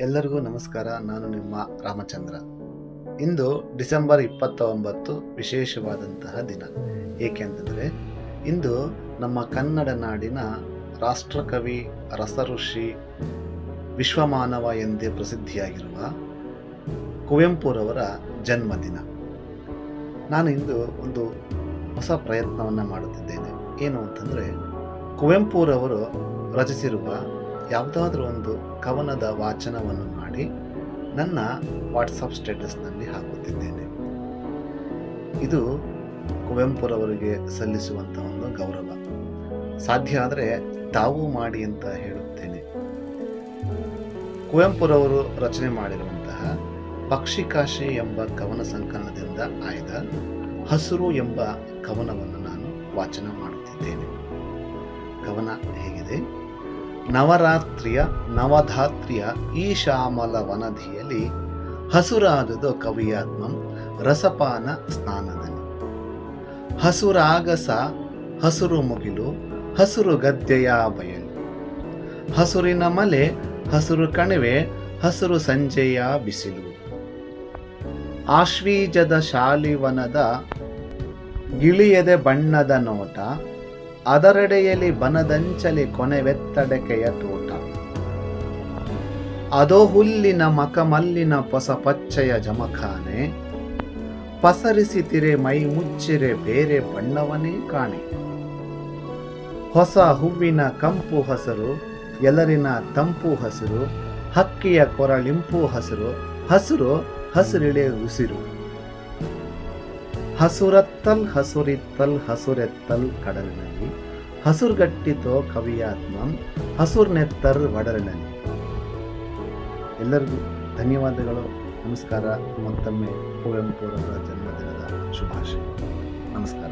ಎಲ್ಲರಿಗೂ ನಮಸ್ಕಾರ. ನಾನು ನಿಮ್ಮ ರಾಮಚಂದ್ರ. ಇಂದು ಡಿಸೆಂಬರ್ ಇಪ್ಪತ್ತ ಒಂಬತ್ತು ವಿಶೇಷವಾದಂತಹ ದಿನ. ಏಕೆಂತಂದರೆ ಇಂದು ನಮ್ಮ ಕನ್ನಡ ನಾಡಿನ ರಾಷ್ಟ್ರಕವಿ, ರಸಋಷಿ, ವಿಶ್ವಮಾನವ ಎಂದೇ ಪ್ರಸಿದ್ಧಿಯಾಗಿರುವ ಕುವೆಂಪುರವರ ಜನ್ಮದಿನ. ನಾನು ಇಂದು ಒಂದು ಹೊಸ ಪ್ರಯತ್ನವನ್ನು ಮಾಡುತ್ತಿದ್ದೇನೆ. ಏನು ಅಂತಂದರೆ, ಕುವೆಂಪುರವರು ರಚಿಸಿರುವ ಯಾವುದಾದ್ರೂ ಒಂದು ಕವನದ ವಾಚನವನ್ನು ಮಾಡಿ ನನ್ನ ವಾಟ್ಸಪ್ ಸ್ಟೇಟಸ್ನಲ್ಲಿ ಹಾಕುತ್ತಿದ್ದೇನೆ. ಇದು ಕುವೆಂಪುರವರಿಗೆ ಸಲ್ಲಿಸುವಂಥ ಒಂದು ಗೌರವ. ಸಾಧ್ಯ ಆದರೆ ತಾವು ಮಾಡಿ ಅಂತ ಹೇಳುತ್ತೇನೆ. ಕುವೆಂಪುರವರು ರಚನೆ ಮಾಡಿರುವಂತಹ ಪಕ್ಷಿಕಾಶಿ ಎಂಬ ಕವನ ಸಂಕಲನದಿಂದ ಆಯ್ದ ಹಸುರು ಎಂಬ ಕವನವನ್ನು ನಾನು ವಾಚನ ಮಾಡುತ್ತಿದ್ದೇನೆ. ಕವನ ಹೇಗಿದೆ ನವರಾತ್ರಿಯ ನವಧಾತ್ರಿಯ ಈ ಶ್ಯಾಮಲ ವನಧಿಯಲ್ಲಿ ಹಸುರಾದುದು ಕವಿಯಾತ್ಮಂ ರಸಪಾನ ಸ್ನಾನದಲ್ಲಿ. ಹಸುರಾಗಸ ಹಸುರು ಮುಗಿಲು, ಹಸುರು ಗದ್ದೆಯ ಬಯಲು. ಹಸುರಿನ ಮಲೆ, ಹಸುರು ಕಣಿವೆ, ಹಸುರು ಸಂಜೆಯ ಬಿಸಿಲು. ಆಶ್ವೀಜದ ಶಾಲಿವನದ ಗಿಳಿಯದೆ ಬಣ್ಣದ ನೋಟ ಅದರೆಡೆಯಲ್ಲಿ ಬನದಂಚಲಿ ಕೊನೆವೆತ್ತಡಕೆಯ ತೋಟ. ಅದೋ ಹುಲ್ಲಿನ ಮಕಮಲ್ಲಿನ ಪೊಸ ಪಚ್ಚೆಯ ಜಮಖಾನೆ. ಪಸರಿಸಿತಿರೆ ಮೈ ಮುಚ್ಚಿರೆ ಬೇರೆ ಬಣ್ಣವನೇ ಕಾಣೆ. ಹೊಸ ಹೂವಿನ ಕಂಪು ಹಸರು ಎಲರಿನ ತಂಪು ಹಸಿರು, ಹಕ್ಕಿಯ ಕೊರಳಿಂಪು ಹಸಿರು ಹಸಿರು ಹಸಿರಿಳೆ ಉಸಿರು. ಹಸುರತ್ತಲ್ ಹಸುರಿತ್ತಲ್ ಹಸುರೆತ್ತಲ್ ಕಡಲಿನಲ್ಲಿ ಹಸುರ್ಗಟ್ಟಿತೋ ಕವಿಯಾತ್ಮ ಹಸುರ್ನೆತ್ತರ್ ಒಡಲಿನಲ್ಲಿ ಎಲ್ಲರಿಗೂ ಧನ್ಯವಾದಗಳು. ನಮಸ್ಕಾರ. ಮತ್ತೊಮ್ಮೆ ಕುವೆಂಪುರವರ ಜನ್ಮದಿನದ ಶುಭಾಶಯ. ನಮಸ್ಕಾರ.